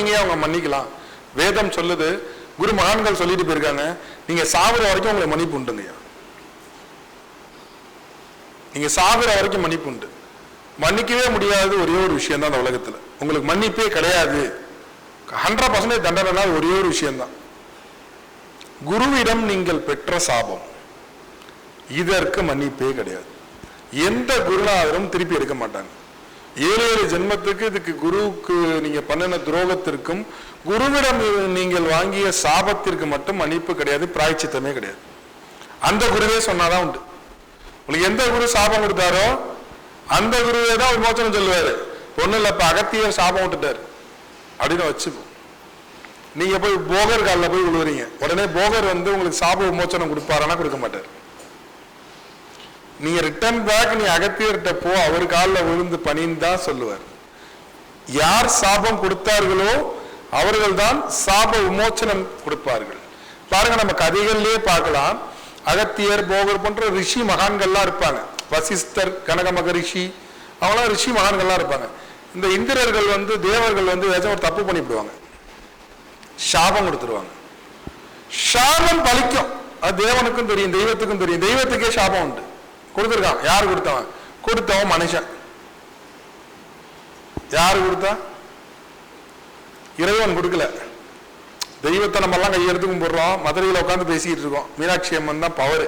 இருக்கீங்க அவங்க மன்னிக்கலாம். வேதம் சொல்லுது குரு மகான்கள் சொல்லிட்டு போயிருக்காங்க. நீங்க சாகுற வரைக்கும் உங்களுக்கு மன்னிப்பு உண்டுங்கய்யா. நீங்க சாகுற வரைக்கும் மன்னிப்பு உண்டு. மன்னிக்கவே முடியாத ஒரே ஒரு விஷயம் தான் அந்த உலகத்துல. உங்களுக்கு மன்னிப்பே கிடையாது. ஹண்ட்ரட் பர்சன்டேஜ் தண்டனைனா ஒரே ஒரு விஷயம்தான். குருவிடம் நீங்கள் பெற்ற சாபம். இதற்கு மன்னிப்பே கிடையாது. எந்த குருநாதரும் திருப்பி எடுக்க மாட்டாங்க. ஏழு ஏழு ஜென்மத்துக்கு இதுக்கு குருவுக்கு நீங்க பண்ணின துரோகத்திற்கும் குருவிடம் நீங்கள் வாங்கிய சாபத்திற்கு மட்டும் மன்னிப்பு கிடையாது பிராய்ச்சித்தமே கிடையாது. அந்த குருவே சொன்னாதான் உண்டு. உங்களுக்கு எந்த குரு சாபம் கொடுத்தாரோ அந்த குருவே தான் விமோச்சனம் சொல்லுவாரு. பொண்ணு இல்லை இப்ப அகத்தியர் சாபம் விட்டுட்டாரு. அப்படின்னு வச்சுப்போம் நீங்க போய் போகர் காலில் போய் விழுவுறீங்க உடனே போகர் வந்து உங்களுக்கு சாப விமோச்சனம் கொடுப்பாரானா கொடுக்க மாட்டார். நீங்க ரிட்டர்ன் பேக் நீ அகத்தியர்கிட்ட போ அவர் காலில் விழுந்து பணின்னு தான் சொல்லுவார். யார் சாபம் கொடுத்தார்களோ அவர்கள் தான் சாப விமோச்சனம் கொடுப்பார்கள். பாருங்க நம்ம கதைகள்லயே பார்க்கலாம். அகத்தியர் போகர் போன்ற ரிஷி மகான்கள்லாம் இருப்பாங்க. வசிஷ்டர் கனக மகரிஷி அவங்களாம் ரிஷி மகான்கள்லாம் இருப்பாங்க. இந்த இந்திரர்கள் வந்து தேவர்கள் வந்து ஏதாச்சும் ஒரு தப்பு பண்ணிவிடுவாங்க. சாபம் கொடுத்துருவாங்க. சாபம் பலிக்கும் அது தேவனுக்கும் தெரியும் தெய்வத்துக்கும் தெரியும். தெய்வத்துக்கே சாபம் உண்டு. கொடுத்துருக்கான். யார் கொடுத்தவன்? கொடுத்தவன் மனுஷன். யார் கொடுத்தா? இறைவன் கொடுக்கல. தெய்வத்தை நம்ம எல்லாம் கையெடுத்து கும்பிடுறோம். மதுரையில் உட்காந்து பேசிக்கிட்டு இருக்கோம். மீனாட்சி அம்மன் தான் பவரு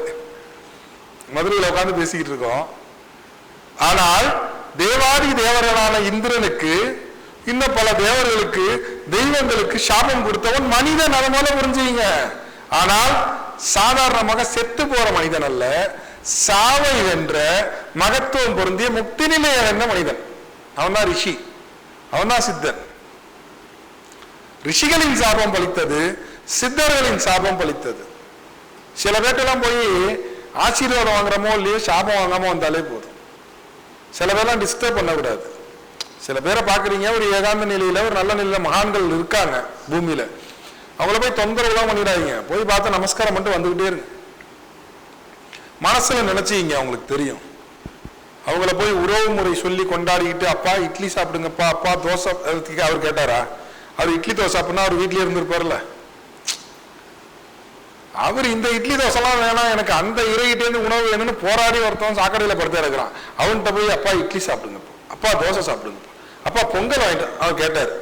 மதுரையில் உட்காந்து பேசிக்கிட்டு இருக்கோம். ஆனால் தேவாதி தேவர்களான இந்திரனுக்கு இன்னும் பல தேவர்களுக்கு தெய்வங்களுக்கு சாபம் கொடுத்தவன் மனிதன். அதனால புரிஞ்சுங்க ஆனால் சாதாரணமாக செத்து போற மனிதன் அல்ல. சாவை வென்ற மகத்துவம் பொருந்திய முக்தி நிலையை வென்ற மனிதன்? அவன் தான் ரிஷி. அவன் தான் சித்தன் ரிஷிகளின் சாபம் பலித்தது சித்தர்களின் சாபம் பலித்தது. சில பேர்ட்டெல்லாம் போய் ஆசீர்வாதம் வாங்குறமோ இல்லையோ சாபம் வாங்காம வந்தாலே போதும். சில பேர்லாம் டிஸ்டர்ப் பண்ணக்கூடாது. சில பேரை பார்க்குறீங்க ஒரு ஏகாந்த நிலையில ஒரு நல்ல நிலையில் மகான்கள் இருக்காங்க பூமியில. அவங்கள போய் தொந்தரவுலாம் பண்ணிடாதீங்க. போய் பார்த்து நமஸ்காரம் மட்டும் வந்துகிட்டே இருங்க. மனசுல நினைச்சீங்க அவங்களுக்கு தெரியும். அவங்கள போய் உறவு முறை சொல்லி கொண்டாடிக்கிட்டு அப்பா இட்லி சாப்பிடுங்கப்பா அப்பா தோசை அதுக்கு அவர் கேட்டாரா? அவர் இட்லி தோசை அப்படின்னா அவர் வீட்லயே இருந்திருப்பார்ல அவர் இந்த இட்லி தோசைலாம் வேணாம் எனக்கு அந்த இறைகிட்டேருந்து உணவு வேணும்னு போராடி ஒருத்தவன் சாக்கடையில் படுத்து இருக்கிறான் அவன்கிட்ட போய் அப்பா இட்லி சாப்பிடுங்க அப்பா தோசை சாப்பிடுங்க அப்பா பொங்கல் வாங்கிட்டு அவர் கேட்டார்.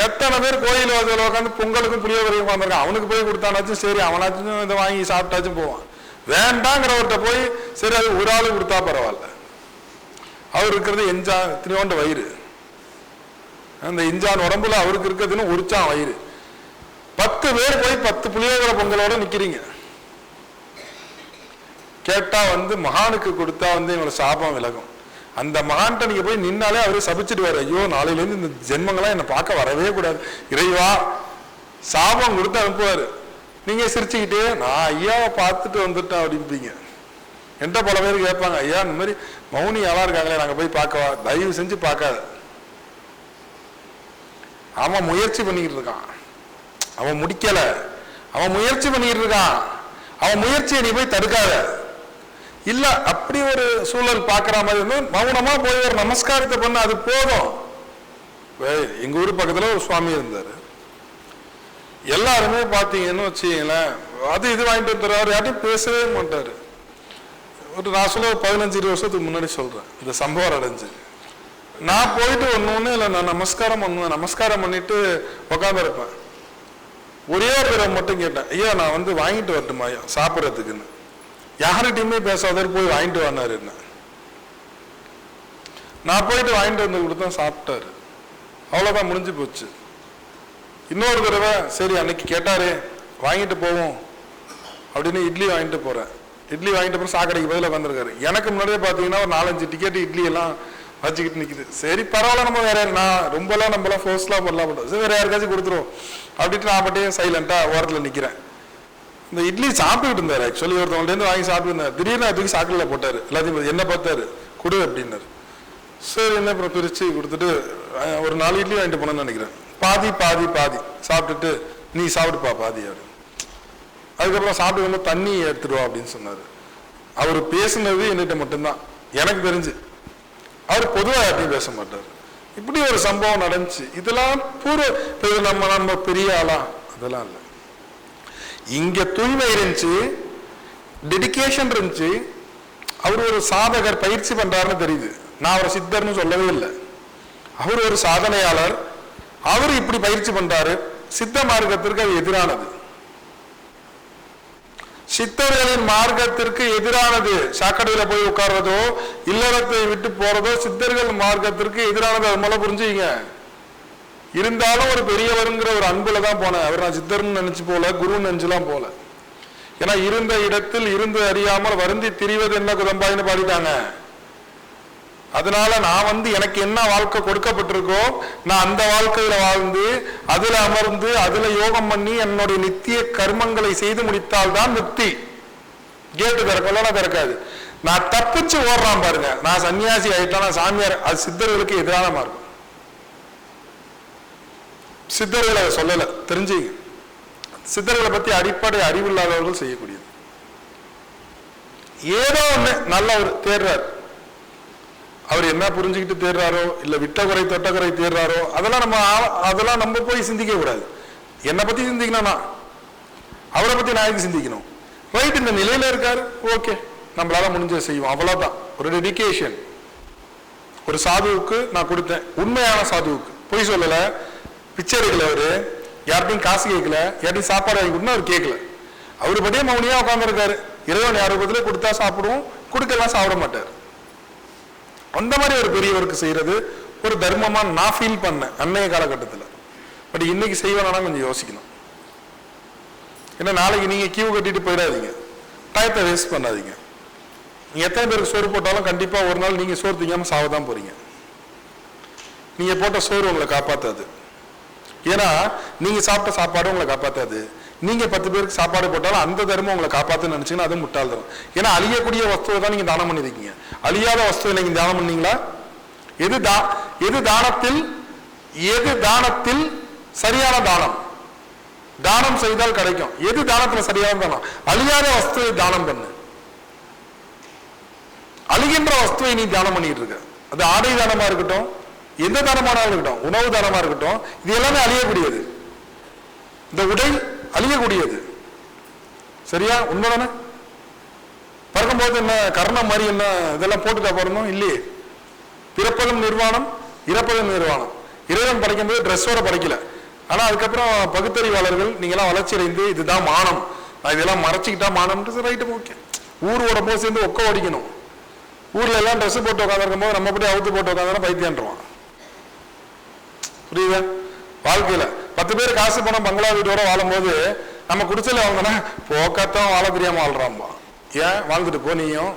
எத்தனை பேர் கோயில் வாசல் உட்காந்து பொங்கலுக்கும் புளியோதரையும் உட்காந்துருக்கான் அவனுக்கு போய் கொடுத்தானாச்சும் சரி அவனாச்சும் இதை வாங்கி சாப்பிட்டாச்சும் போவான். வேண்டாங்கிறவர்கிட்ட போய் சரி அது ஒரு ஆளு கொடுத்தா பரவாயில்ல. அவர் இருக்கிறது எஞ்சா இத்தனையோண்டு வயிறு. அந்த இஞ்சான் உடம்புல அவருக்கு இருக்கிறதுன்னு உரிச்சான் வயிறு. பத்து பேர் போய் பத்து புளியோதரை பொங்கலோட நிக்கிறீங்க. கேட்டா வந்து மகானுக்கு கொடுத்தா வந்து எங்களை சாபம் விலகும். அந்த மகான்கிட்ட நீங்கள் போய் நின்னாலே அவரே சபிச்சிடுவாரு. ஐயோ நாளையிலேருந்து இந்த ஜென்மங்களாம் என்னை பார்க்க வரவே கூடாது. இறைவா சாபம் கொடுத்து அனுப்புவாரு. நீங்கள் சிரிச்சுக்கிட்டே நான் ஐயாவை பார்த்துட்டு வந்துட்டேன் அப்படிம்பீங்க. என்கிட்ட பல பேர் கேட்பாங்க ஐயா இந்த மாதிரி மௌனி ஆளா இருக்காங்களே நாங்கள் போய் பார்க்கவா? தயவு செஞ்சு பார்க்காத. அவன் முயற்சி பண்ணிக்கிட்டு இருக்கான். அவன் முடிக்கலை. அவன் முயற்சி பண்ணிக்கிட்டு இருக்கான். அவன் முயற்சியை நீ போய் தடுக்காத. இல்ல அப்படி ஒரு சூழல் பார்க்குற மாதிரி இருந்து மௌனமா போய் ஒரு நமஸ்காரத்தை பண்ண அது போதும். வே- எங்க ஊர் பக்கத்துல ஒரு சுவாமி இருந்தாரு. எல்லாருமே பார்த்தீங்கன்னு வச்சுக்கங்களேன் அது இது வாங்கிட்டு வந்துடுறாரு யார்ட்டையும் பேசவே மாட்டாரு. ஒரு நான் சொல்ல ஒரு பதினஞ்சு இருபது வருஷத்துக்கு முன்னாடி சொல்றேன் இந்த சம்பவம் அடைஞ்சு. நான் போயிட்டு ஒன்று ஒன்று இல்லை நான் நமஸ்காரம் பண்ணுவேன் நமஸ்காரம் பண்ணிட்டு உட்காந்துருப்பேன் ஒரே ஒரு தடவை மட்டும் கேட்டேன் ஐயா நான் வந்து வாங்கிட்டு வரட்டுமா ஐயா சாப்பிட்றதுக்குன்னு? யார்கிட்டையுமே பேசாதவர் போய் வாங்கிட்டு வந்தாரு என்ன? நான் போயிட்டு வாங்கிட்டு வந்து கொடுத்தேன் சாப்பிட்டாரு. அவ்வளோதான் முடிஞ்சு போச்சு. இன்னொரு தடவை சரி அன்னைக்கு கேட்டாரு வாங்கிட்டு போவோம் அப்படின்னு இட்லி வாங்கிட்டு போறேன். இட்லி வாங்கிட்டு போகிற சாக்கடைக்கு பதிலாக வந்திருக்காரு எனக்கு முன்னாடியே பார்த்தீங்கன்னா ஒரு நாலஞ்சு டிக்கெட் இட்லி எல்லாம் வச்சுக்கிட்டு நிற்கிது சரி பரவாயில்ல நம்ம வேற யாரு- நான் ரொம்பலாம் நம்மளாம் ஃபோர்ஸ்லாம் பண்ணலாம். பண்ணுறோம் சரி வேற யாருக்காச்சும் கொடுத்துருவோம். அப்படின்ட்டு நான் மட்டும் சைலண்ட்டாக ஓரத்தில் நிற்கிறேன் இந்த இட்லி சாப்பிட்டுக்கிட்டு இருந்தார் ஆக்சுவலி ஒருத்தவங்கள்டேருந்து வாங்கி சாப்பிட்டு இருந்தாரு. திடீர்னு அதுக்கு தூக்கி சாக்கடையில் போட்டாரு. எல்லாத்தையும் என்ன பார்த்தாரு? கொடு அப்படின்னாரு. சரி என்ன அப்புறம் பிரித்து கொடுத்துட்டு ஒரு நாலு இட்லி வாங்கிட்டு போனேன்னு நினைக்கிறேன். பாதி பாதி பாதி. சாப்பிட்டுட்டு நீ சாப்பிடுப்பா பாதி அவர் அதுக்கப்புறம் சாப்பிட்டு வந்து தண்ணி எடுத்துடுவா அப்படின்னு சொன்னார். அவர் பேசுனது என்கிட்ட மட்டும்தான். எனக்கு தெரிஞ்சு. அவர் பொதுவாக யார்ட்டையும் பேச மாட்டார். இப்படி ஒரு சம்பவம் நடந்துச்சு. இதெல்லாம் பூர்வ இப்ப நம்ம நம்ம பெரிய ஆளா? அதெல்லாம் இல்லை. இங்க தூய்மை இருந்துச்சு டெடிகேஷன் இருந்துச்சு. அவர் ஒரு சாதகர் பயிற்சி பண்றாருன்னு தெரியுது. நான் அவரை சித்தர்னு சொல்லவே இல்லை. அவர் ஒரு சாதனையாளர். அவர் இப்படி பயிற்சி பண்றாரு. சித்த மார்க்கத்திற்கு அது எதிரானது. சித்தர்களின் மார்க்கத்திற்கு எதிரானது. சாக்கடையில போய் உட்கார்றதோ இல்லறத்தை விட்டு போறதோ சித்தர்கள் மார்க்கத்திற்கு எதிரானது. அது மூலம் புரிஞ்சுங்க இருந்தாலும் ஒரு பெரியவருங்கிற ஒரு அன்புல தான் போனேன். அவர் நான் சித்தர்னு நினைச்சு போல குருன்னு நினைச்சுலாம் போல. ஏன்னா இருந்த இடத்தில் இருந்து அறியாமல் வருந்தி திரிவது என்ன குதம்பாயின்னு பாடிட்டாங்க. அதனால நான் வந்து எனக்கு என்ன வாழ்க்கை கொடுக்கப்பட்டிருக்கோ நான் அந்த வாழ்க்கையில வாழ்ந்து அதுல அமர்ந்து அதுல யோகம் பண்ணி என்னுடைய நித்திய கர்மங்களை செய்து முடித்தால் தான் முக்தி. கேட்டு திறக்கலாம் திறக்காது. நான் தப்பிச்சு ஓடுறான் பாருங்க. நான் சன்னியாசி ஆயிட்டேன் நான் சாமியார் அது சித்தர்களுக்கு எதிரான மார்க்கம். சித்தர்களை சொல்லலை சொல்லல தெரிஞ்சுங்க. சித்தர்களை பத்தி அடிப்படை அறிவு இல்லாதவர்கள் செய்யக்கூடியது. ஏதோ ஒன்று நல்ல ஒரு தேர்றார். அவர் என்ன புரிஞ்சுக்கிட்டு தேர்றாரோ இல்லை விட்டகுறை தொட்டகுறை தேர்றாரோ அதெல்லாம் நம்ம அதெல்லாம் நம்ம போய் சிந்திக்க கூடாது. என்னை பத்தி சிந்திக்கணும்னா அவரை பத்தி நான் எதுக்கு சிந்திக்கணும்? ரைட் இந்த நிலையில இருக்காரு ஓகே நம்மளால முடிஞ்சதை செய்வோம் அவ்வளவுதான். ஒரு டெடிக்கேஷன் ஒரு சாதுவுக்கு நான் கொடுத்தேன் உண்மையான சாதுவுக்கு. பொய் சொல்லல. பிச்சை எடுக்கல அவரு. யார்கிட்டையும் காசு கேட்கல யார்ட்டையும் சாப்பாடு வாங்கி கொடுனா அவர் கேட்கல அவர் படியே மௌனியா உட்காந்துருக்காரு இறைவன் ஆரோக்கியத்தில் கொடுத்தா சாப்பிடுவோம் கொடுக்கலாம் சாப்பிட மாட்டார். அந்த மாதிரி ஒரு பெரியவருக்கு செய்யறது ஒரு தர்மமா நான் ஃபீல் பண்ணேன் அன்னைய காலகட்டத்தில். பட் இன்னைக்கு செய்வேனா கொஞ்சம் யோசிக்கணும். ஏன்னா நாளைக்கு நீங்க கியூ கட்டிட்டு போயிடாதீங்க. டயத்தை வேஸ்ட் பண்ணாதீங்க. நீங்க எத்தனை பேருக்கு சோறு போட்டாலும் கண்டிப்பா ஒரு நாள் நீங்க சோறு திங்காம சாவதான் போறீங்க. நீங்க போட்ட சோறு உங்களை காப்பாத்தாது. ஏன்னா நீங்க சாப்பிட்ட சாப்பாடு உங்களை காப்பாத்தாது. நீங்க பத்து பேருக்கு சாப்பாடு போட்டாலும் அந்த தர்மம் உங்களை காப்பாத்துன்னு நினைச்சீங்கன்னா அது முட்டாள்தனம் ஏன்னா அழியக்கூடிய வஸ்துவை தான் நீங்க தானம் பண்ணிருக்கீங்க. அழியாத வஸ்துவை நீங்க தானம் பண்ணீங்களா? எது தா எது தானத்தில் எது தானத்தில் சரியான தானம்? தானம் செய்தால் கிடைக்கும். எது தானத்துல சரியான தானம்? அழியாத வஸ்துவை தானம் பண்ணு. அழுகின்ற வஸ்துவை நீ தானம் பண்ணிட்டு இருக்க. அது ஆடை தானமா இருக்கட்டும் எந்த தரமானாலும் இருக்கட்டும் உணவு தரமா இருக்கட்டும் இது எல்லாமே அழியக்கூடியது. இந்த உடை அழியக்கூடியது. சரியா? உண்மைதானே? பறக்கும்போது என்ன கர்ணம் மாதிரி என்ன இதெல்லாம் போட்டுட்டா பிறந்தோம் இல்லையே. பிறப்பதும் நிர்வாணம் இறப்பதும் நிர்வாணம். இறைவன் படைக்கும்போது ட்ரெஸ்ஸோட படைக்கல. ஆனா அதுக்கப்புறம் பகுத்தறிவாளர்கள் நீங்களாம் வளர்ச்சி அடைந்து இதுதான் மானம். நான் இதெல்லாம் மறைச்சிக்கிட்டா மானம்ன்றது ரைட்டு ஓகே ஊர் உடம்போ சேர்ந்து ஒக்க ஓடிக்கணும். ஊர்ல எல்லாம் ட்ரெஸ் போட்டு உட்காந்துருக்கும் போது நம்ம அப்படியே அவுத்து போட்டு உட்காந்து பைத்தியன்றான் புரியுதா? வாழ்க்கையில பத்து பேர் காசு பணம் பங்களா வீட்டோட வாழும்போது நம்ம குடிச்சல வாங்கினா போக்கத்தான் வாழ தெரியாம வாழ்றாம்பா ஏன்? வாழ்ந்துட்டு போ நீயும்.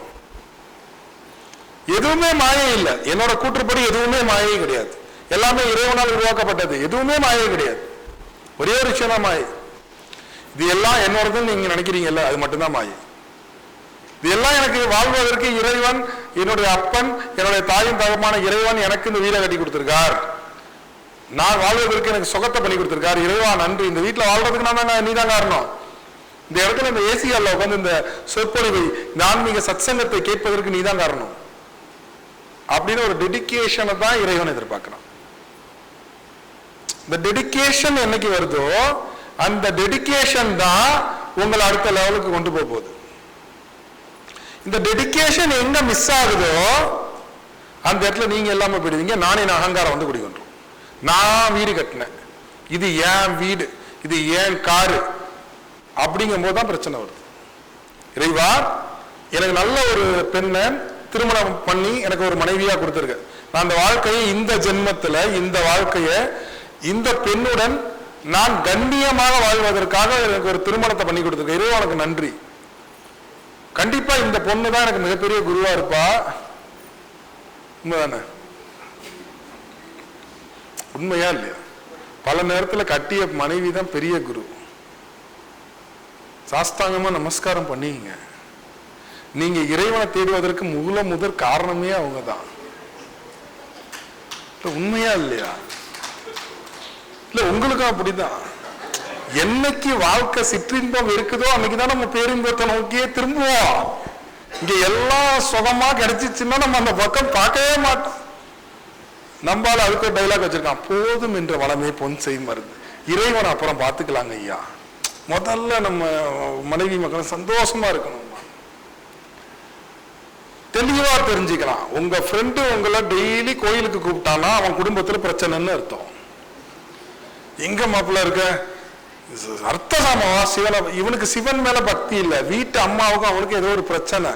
எதுவுமே மாயை இல்லை. என்னோட கூற்றுப்படி எதுவுமே மாயே கிடையாது. எல்லாமே இறைவனால் உருவாக்கப்பட்டது. எதுவுமே மாயே கிடையாது. ஒரே ஒரு விஷயம் தான் மாயை. இது எல்லாம் என்னோடதுன்னு நீங்க நினைக்கிறீங்கல்ல அது மட்டும்தான் மாயை. இது எல்லாம் எனக்கு வாழ்வதற்கு இறைவன் என்னுடைய அப்பன் என்னுடைய தாயின் தகமான இறைவன் எனக்கு இந்த வீடை கட்டி கொடுத்திருக்கார். நான் வாழ்வதற்கு எனக்கு சுகத்தை பண்ணி கொடுத்துருக்காரு. இறைவா நன்றி. இந்த வீட்டில் வாழ்றதுக்கு நான் தான் நீதான் காரணம்? இந்த இடத்துல இந்த ஏசி உட்காந்து இந்த சொற்பொழிவை இந்த ஆன்மீக சத்சங்கத்தை கேட்பதற்கு நீதான் காரணம். அப்படின்னு ஒரு டெடிகேஷனை தான் இறைவன் எதிர்பார்க்கிறான். இந்த டெடிகேஷன் என்னைக்கு வருதோ அந்த டெடிகேஷன் தான் உங்களை அடுத்த லெவலுக்கு கொண்டு போக போகுது. இந்த டெடிகேஷன் எங்க மிஸ் ஆகுதோ அந்த இடத்துல நீங்க எல்லாமே போயிடுவீங்க. நானே அகங்காரம் வந்து குடிக்கொண்டோம் நான் வீடு கட்டினேன். இது ஏன் வீடு? இது ஏன் காரு? அப்படிங்கும் போது தான் பிரச்சனை வருது. இறைவா எனக்கு நல்ல ஒரு பெண்ணை திருமணம் பண்ணி எனக்கு ஒரு மனைவியாக கொடுத்துருக்க. நான் அந்த வாழ்க்கையை இந்த ஜென்மத்தில் இந்த வாழ்க்கையை இந்த பெண்ணுடன் நான் கண்ணியமாக வாழ்வதற்காக எனக்கு ஒரு திருமணத்தை பண்ணி கொடுத்துருக்கேன் இறைவா எனக்கு நன்றி. கண்டிப்பாக இந்த பொண்ணு தான் எனக்கு மிகப்பெரிய குருவாக இருப்பா. உண்மைதானே? உண்மையா இல்லையா? பல நேரத்துல கட்டிய மனைவி தான் பெரிய குரு. சாஸ்தாங்கமா நமஸ்காரம் பண்ணிங்க நீங்க இறைவனை தேடுவதற்கு முதல முதற் காரணமே அவங்க தான். உண்மையா இல்லையா? இல்ல உங்களுக்கும் அப்படிதான். என்னைக்கு வாழ்க்கை சிற்றின்பம் இருக்குதோ அன்னைக்கு தான் நம்ம பேரின்பத்தை நோக்கியே திரும்புவோம். இங்க எல்லாம் சுகமா கிடைச்சிச்சுன்னா நம்ம அந்த பக்கம் பார்க்கவே மாட்டோம். நம்பால அதுக்கு ஒரு டைலாக் வச்சிருக்கான். போதும் என்ற வளமே பொன் செய் மருந்து. இறைவன் அப்புறம் பார்த்துக்கலாங்க ஐயா. முதல்ல நம்ம மனைவி மக்கள் சந்தோஷமா இருக்கணும். தெளிவா தெரிஞ்சுக்கலாம். உங்க ஃப்ரெண்டு உங்களை டெய்லி கோயிலுக்கு கூப்பிட்டானா அவன் குடும்பத்துல பிரச்சனைன்னு அர்த்தம். எங்க மாப்பிள்ள இருக்க? அர்த்தசாமவா சிவன இவனுக்கு சிவன் மேல பக்தி இல்லை. வீட்டு அம்மாவுக்கும் அவனுக்கு ஏதோ ஒரு பிரச்சனை.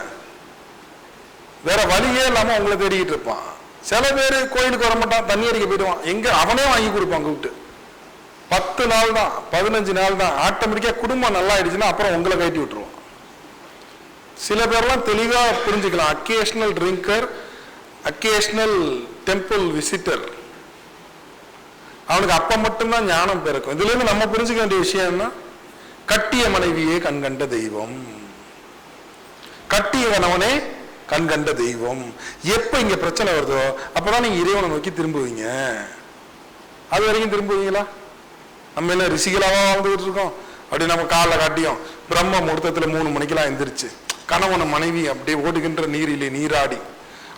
வேற வழியே இல்லாம அவங்கள தேடிக்கிட்டு இருப்பான். சில பேர் கோயிலுக்கு வர மாட்டான் தண்ணி அடிக்க போயிடுவான். எங்க? அவனே வாங்கி கொடுப்பான் கூப்பிட்டு பத்து நாள் தான் பதினஞ்சு நாள் தான். ஆட்டோமேட்டிக்கா குடும்பம் நல்லா ஆயிடுச்சுன்னா அப்புறம் உங்களை கட்டி விட்டுருவான். சில பேர்லாம் தெளிவா புரிஞ்சுக்கலாம். Occasional drinker occasional temple visitor அவனுக்கு அப்ப மட்டும்தான் ஞானம் பிறக்கும். இதுல இருந்து நம்ம புரிஞ்சுக்க வேண்டிய விஷயம் என்ன? கட்டிய மனைவியே கண்கண்ட தெய்வம். கட்டிய கண் கண்ட தெய்வம். எப்போ இங்கே பிரச்சனை வருதோ அப்போதான் நீங்கள் இறைவனை நோக்கி திரும்புவீங்க. அது வரைக்கும் திரும்புவீங்களா? நம்ம என்ன ரிசிகளாக வாழ்ந்துகிட்டு இருக்கோம்? அப்படி நம்ம காலைல காட்டியும் பிரம்ம முகூர்த்தத்தில் மூணு மணிக்கெல்லாம் எந்திரிச்சு கணவனை மனைவி அப்படியே ஓடுகின்ற நீரிலே நீராடி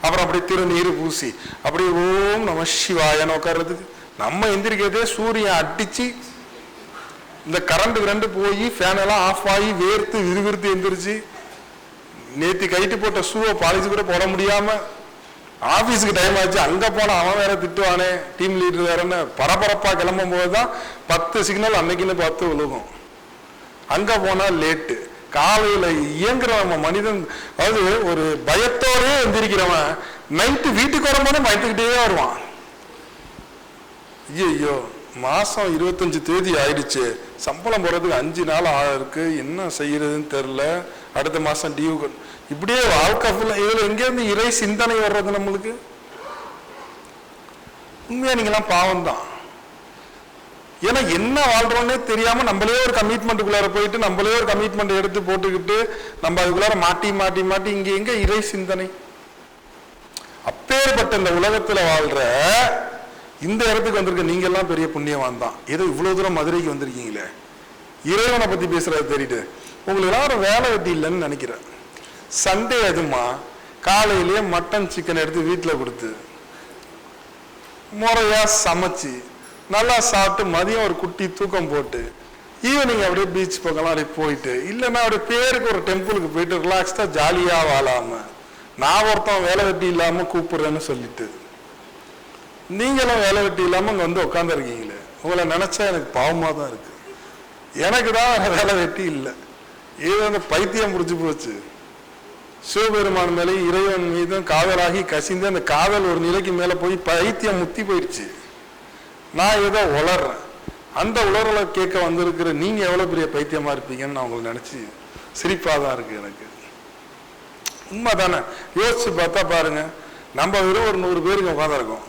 அப்புறம் அப்படியே திருநீர் பூசி அப்படியே ஓம் நம சிவாயன்னு உட்கார்றதுக்கு நம்ம எந்திரிக்கிறதே சூரியன் அடிச்சு இந்த கரண்ட் கரண்ட் போய் ஃபேனெல்லாம் ஆஃப் ஆகி வேர்த்து விறுவிறுத்து எந்திரிச்சு நேத்தி கைட்டு போட்ட ஷூவை பாலிசி கூட போட முடியாம ஆபீஸுக்கு டைம் ஆச்சு. அங்க போனா அவன் வேற திட்டுவானே. டீம் லீடர் வேறன்னு பரபரப்பா கிளம்பும் போதுதான் பத்து சிக்னல் அன்னைக்குன்னு பார்த்து விழுகும். அங்க போனா லேட்டு காலையில இயங்குற நம்ம மனிதன் அதாவது ஒரு பயத்தோடயே எந்திரிக்கிறவன் நைட்டு வீட்டுக்கு வரும்போது பயத்துக்கிட்டே வருவான். ஐயோ மாசம் இருபத்தஞ்சு தேதி ஆயிடுச்சு. சம்பளம் போறதுக்கு அஞ்சு நாள் ஆயிருக்கு. என்ன செய்யறதுன்னு தெரில அடுத்த மாசம் டியூ இப்படியே வாழ்க்கை ஃபுல்லாக இதில் எங்கேருந்து இறை சிந்தனை வர்றது நம்மளுக்கு? உண்மையாக நீங்களாம் பாவம் தான் ஏன்னா என்ன வாழ்கிறோன்னே தெரியாம நம்மளே ஒரு கமிட்மெண்ட்டுக்குள்ளார போயிட்டு நம்மளே ஒரு கமிட்மெண்ட் எடுத்து போட்டுக்கிட்டு நம்ம அதுக்குள்ளார மாட்டி மாட்டி மாட்டி இங்க எங்கே இறை சிந்தனை? அப்பேற்பட்ட இந்த உலகத்துல வாழ்ற இந்த இடத்துக்கு வந்திருக்க நீங்க எல்லாம் பெரிய புண்ணியவான் தான் ஏதோ இவ்வளவு தூரம் மதுரைக்கு வந்திருக்கீங்களே. இறைவனை பத்தி பேசுறது தெரியுது உங்களுக்கு எல்லாரும் வேலை வெட்டி இல்லைன்னு நினைக்கிறேன். சண்டே எதுமா? காலையிலேயே மட்டன் சிக்கன் எடுத்து வீட்டில் கொடுத்து. முறையாக சமைச்சு நல்லா சாப்பிட்டு மதியம் ஒரு குட்டி தூக்கம் போட்டு ஈவினிங் அப்படியே பீச் பக்கம்லாம் அப்படியே போயிட்டு இல்லைன்னா அப்படியே பேருக்கு ஒரு டெம்பிளுக்கு போயிட்டு ரிலாக்ஸ்டாக ஜாலியாக வாழாமல் நான் ஒருத்தன் வேலை வெட்டி இல்லாமல் கூப்பிடுறேன்னு சொல்லிட்டு. நீங்களும் வேலை வெட்டி இல்லாமல் இங்கே வந்து உட்காந்துருக்கீங்களே உங்களை நினச்சா எனக்கு பாவமாக தான் இருக்குது எனக்கு தான் வேலை வெட்டி இல்லை. ஏதோ அந்த பைத்தியம் பிடிச்சி போச்சு. சிவபெருமான் மேலே இறைவன் மீதும் காதலாகி கசிந்து அந்த காதல் ஒரு நிலைக்கு மேலே போய் பைத்தியம் முத்தி போயிடுச்சு. நான் ஏதோ உளர்றேன் அந்த உளறலை கேட்க வந்திருக்கிற நீங்கள் எவ்வளோ பெரிய பைத்தியமாக இருப்பீங்கன்னு நான் உங்களை நினச்சி சிரிப்பாக தான் இருக்குது எனக்கு. உண்மை தானே யோசிச்சு பார்த்தா பாருங்க நம்ம வெறும் ஒரு நூறு பேருக்கு உட்காந்துருக்கோம்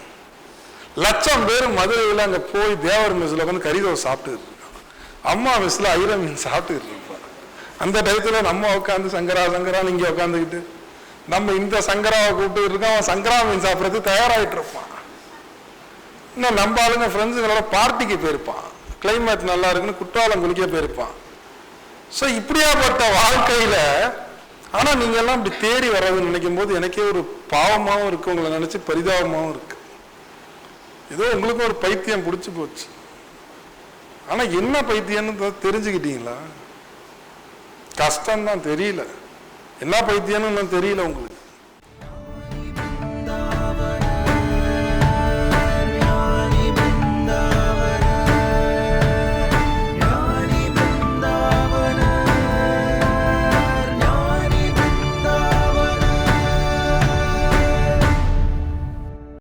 லட்சம் பேர் மதுரையில் அங்கே போய் தேவர் மெஸ்ஸில் உட்காந்து கரிதோ சாப்பிட்டு இருக்கான் அம்மா மெஸ்ல ஐரமீன் சாப்பிட்டு அந்த டயத்தில் நம்ம உட்காந்து சங்கரா சங்கரான்னு இங்கே உட்காந்துக்கிட்டு நம்ம இந்த சங்கராவை கூப்பிட்டு இருக்கோம் அவன் சங்கரா மீன் சாப்பிட்றதுக்கு தயாராகிட்டு இருப்பான். இன்னும் நம்ம ஆளுங்க ஃப்ரெண்ட்ஸுங்களோட பார்ட்டிக்கு போயிருப்பான். கிளைமேட் நல்லா இருக்குன்னு குற்றாலம் குளிக்க போயிருப்பான். ஸோ இப்படியாப்பட்ட வாழ்க்கையில் ஆனால் நீங்கள்லாம் இப்படி தேடி வர்றதுன்னு நினைக்கும் போது எனக்கே ஒரு பாவமாகவும் இருக்கு. உங்களை நினச்சி பரிதாபமாகவும் இருக்கு. ஏதோ உங்களுக்கு ஒரு பைத்தியம் பிடிச்சி போச்சு. ஆனால் என்ன பைத்தியம்னு தெரிஞ்சுக்கிட்டீங்களா? கஷ்டம்தான் தெரியல. என்ன பைத்தியம்னு இன்னும் தெரியல உங்களுக்கு.